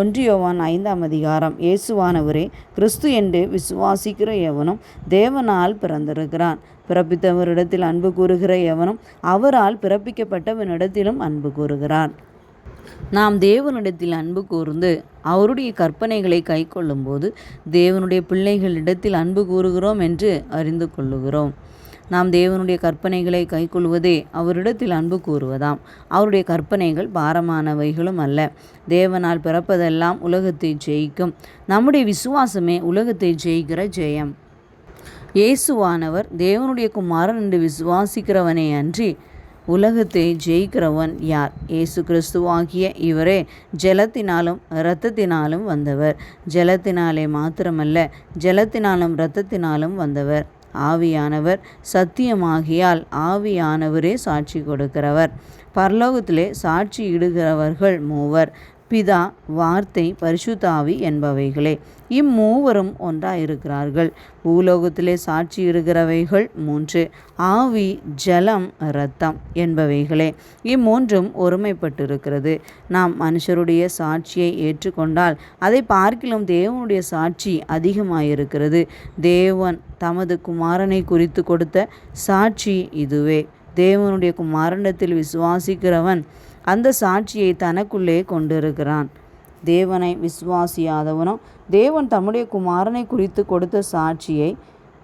ஒன்றியோவான் ஐந்தாம் அதிகாரம். இயேசுவானவரே கிறிஸ்து என்று விசுவாசிக்கிற எவனும் தேவனால் பிறந்திருக்கிறான். பிறப்பித்தவரிடத்தில் அன்பு கூறுகிற எவனும் அவரால் பிறப்பிக்கப்பட்டவனிடத்திலும் அன்பு கூறுகிறான். நாம் தேவனிடத்தில் அன்பு கூர்ந்து அவருடைய கற்பனைகளை கை கொள்ளும்போது தேவனுடைய பிள்ளைகளிடத்தில் அன்பு கூறுகிறோம் என்று அறிந்து கொள்ளுகிறோம். நாம் தேவனுடைய கற்பனைகளை கைக்கொள்வதே அவரிடத்தில் அன்பு கூறுவதாம். அவருடைய கற்பனைகள் பாரமானவைகளும் அல்ல. தேவனால் பிறப்பதெல்லாம் உலகத்தை ஜெயிக்கும். நம்முடைய விசுவாசமே உலகத்தை ஜெயிக்கிற ஜெயம். இயேசுவானவர் தேவனுடைய குமாரன் என்று விசுவாசிக்கிறவனே அன்றி உலகத்தை ஜெயிக்கிறவன் யார்? இயேசு கிறிஸ்துவாகிய இவரே ஜலத்தினாலும் இரத்தத்தினாலும் வந்தவர். ஜலத்தினாலே மாத்திரமல்ல ஜலத்தினாலும் இரத்தத்தினாலும் வந்தவர். ஆவியானவர் சத்தியமாகியால் ஆவியானவரே சாட்சி கொடுக்கிறவர். பரலோகத்திலே சாட்சி இடுகிறவர்கள் மூவர். பிதா வார்த்தை பரிசுத்தாவி என்பவைகளே. இம்மூவரும் ஒன்றாயிருக்கிறார்கள். பூலோகத்திலே சாட்சியிடுகிறவைகள் மூன்று. ஆவி ஜலம் இரத்தம் என்பவைகளே. இம்மூன்றும் ஒருமைப்பட்டிருக்கிறது. நாம் மனுஷருடைய சாட்சியை ஏற்றுக்கொண்டால் அதை பார்க்கிலும் தேவனுடைய சாட்சி அதிகமாயிருக்கிறது. தேவன் தமது குமாரனை குறித்து கொடுத்த சாட்சி இதுவே. தேவனுடைய குமாரண்டத்தில் விசுவாசிக்கிறவன் அந்த சாட்சியை தனக்குள்ளே கொண்டிருக்கிறான். தேவனை விசுவாசியாதவனும் தேவன் தம்முடைய குமாரனை குறித்து கொடுத்த சாட்சியை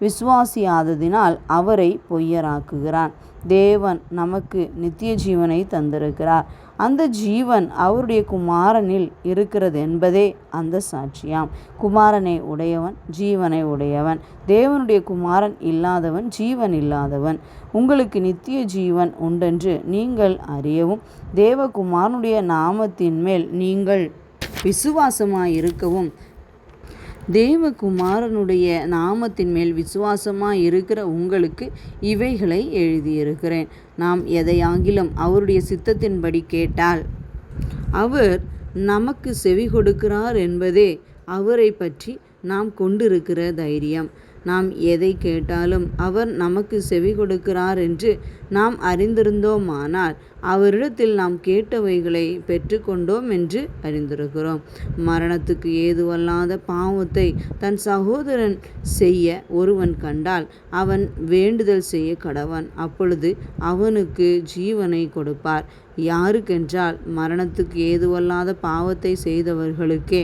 விசுவாசியாததினால் அவரை பொய்யராக்குகிறான். தேவன் நமக்கு நித்திய ஜீவனை தந்திருக்கிறார். அந்த ஜீவன் அவருடைய குமாரனில் இருக்கிறது என்பதே அந்த சாட்சியாம். குமாரனை உடையவன் ஜீவனை உடையவன். தேவனுடைய குமாரன் இல்லாதவன் ஜீவன் இல்லாதவன். உங்களுக்கு நித்திய ஜீவன் உண்டென்று நீங்கள் அறியவும் தேவகுமாரனுடைய நாமத்தின் மேல் நீங்கள் விசுவாசமாயிருக்கவும் தேவகுமாரனுடைய நாமத்தின் மேல் விசுவாசமாக இருக்கிற உங்களுக்கு இவைகளை எழுதியிருக்கிறேன். நாம் எதையாகிலும் அவருடைய சித்தத்தின்படி கேட்டால் அவர் நமக்கு செவி கொடுக்கிறார் என்பதே அவரை பற்றி நாம் கொண்டிருக்கிற தைரியம். நாம் எதை கேட்டாலும் அவர் நமக்கு செவி கொடுக்கிறார் என்று நாம் அறிந்திருந்தோமானால் அவரிடத்தில் நாம் கேட்டவைகளை பெற்றுக்கொண்டோம் என்று அறிந்திருக்கிறோம். மரணத்துக்கு ஏதுவல்லாத பாவத்தை தன் சகோதரன் செய்ய ஒருவன் கண்டால் அவன் வேண்டுதல் செய்ய கடவன். அப்பொழுது அவனுக்கு ஜீவனை கொடுப்பார். யாருக்கென்றால் மரணத்துக்கு ஏதுவல்லாத பாவத்தை செய்தவர்களுக்கே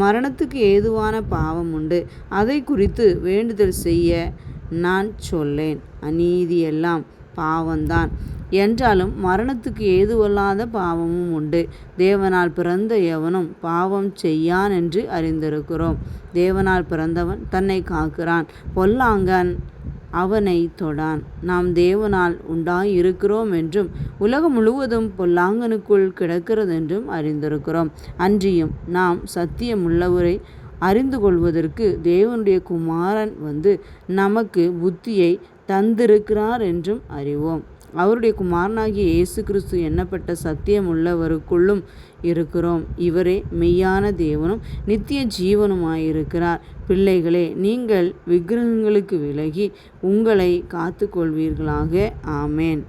மரணத்துக்கு ஏதுவான பாவம் உண்டு. அதை குறித்து வேண்டுதல் செய்ய நான் சொல்லேன். அநீதியெல்லாம் பாவம்தான். என்றாலும் மரணத்துக்கு ஏதுவல்லாத பாவமும் உண்டு. தேவனால் பிறந்த எவனும் பாவம் செய்யான் என்று அறிந்திருக்கிறோம். தேவனால் பிறந்தவன் தன்னை காக்கிறான். பொல்லாங்கன் அவனை தொடான். நாம் தேவனால் உண்டாயிருக்கிறோம் என்றும் உலகம் முழுவதும் பொல்லாங்கனுக்குள் கிடக்கிறதென்றும் அறிந்திருக்கிறோம். அன்றியும் நாம் சத்தியமுள்ளவரை அறிந்து கொள்வதற்கு தேவனுடைய குமாரன் வந்து நமக்கு புத்தியை தந்திருக்கிறார் என்றும் அறிவோம். அவருடைய குமாரனாகிய இயேசு கிறிஸ்து எண்ணப்பட்ட சத்தியம் உள்ளவருக்குள்ளும் இருக்கிறோம். இவரே மெய்யான தேவனும் நித்திய ஜீவனுமாயிருக்கிறார். பிள்ளைகளே நீங்கள் விக்கிரகங்களுக்கு விலகி உங்களை காத்து கொள்வீர்களாக ஆமேன்.